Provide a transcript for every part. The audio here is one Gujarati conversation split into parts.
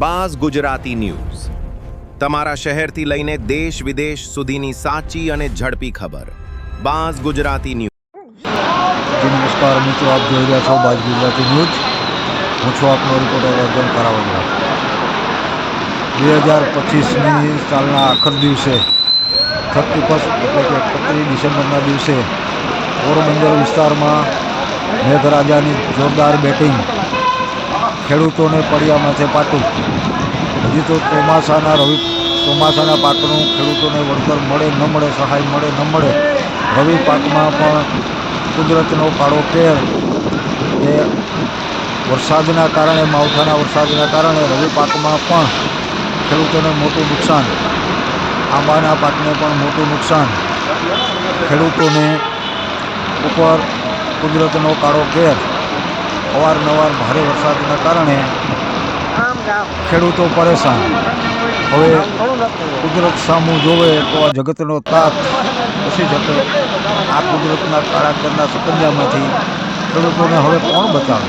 Buzz Gujarati news. તમારા શહેરથી લઈને દેશ વિદેશ સુધીની સાચી અને ઝડપી ખબર. બાઝ ગુજરાતી ન્યૂઝ નમસ્કાર. મિત્રો આપ જોઈ રહ્યા છો બાજ ગુજરાતી ન્યૂઝ. હું છું આપનો રિપોર્ટર અર્જન કરાવગરા બે હજાર પચીસની સાલના આખર દિવસે થર્ટી ફર્સ્ટ એટલે કે એકત્રીસ ડિસેમ્બરના દિવસે, પોરબંદર વિસ્તારમાં મેઘરાજાની જોરદાર બેટિંગ ખેડૂતોને પડિયામાં છે પાટું. હજી તો ચોમાસાના રવિ, ચોમાસાના પાકનું ખેડૂતોને વળતર મળે, ન મળે, સહાય મળે, ન મળે. રવિ પાકમાં પણ કુદરતનો કાળો કેર એ વરસાદના કારણે, માવઠાના વરસાદના કારણે રવિ પાકમાં પણ ખેડૂતોને મોટું નુકસાન, આંબાના પાકને પણ મોટું નુકસાન. ખેડૂતોને ઉપર કુદરતનો કાળો કેર અવારનવાર ભારે વરસાદના કારણે ખેડૂતો પરેશાન. હવે કુદરત સામું જોવે તો આ જગતનો તાત પછી જતો આ કુદરતના કાળા કરના સકંજામાંથી ખેડૂતોને હવે કોણ બચાવે?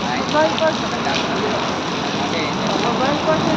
મોબાઈલ પર છે મોબાઈલ પર છે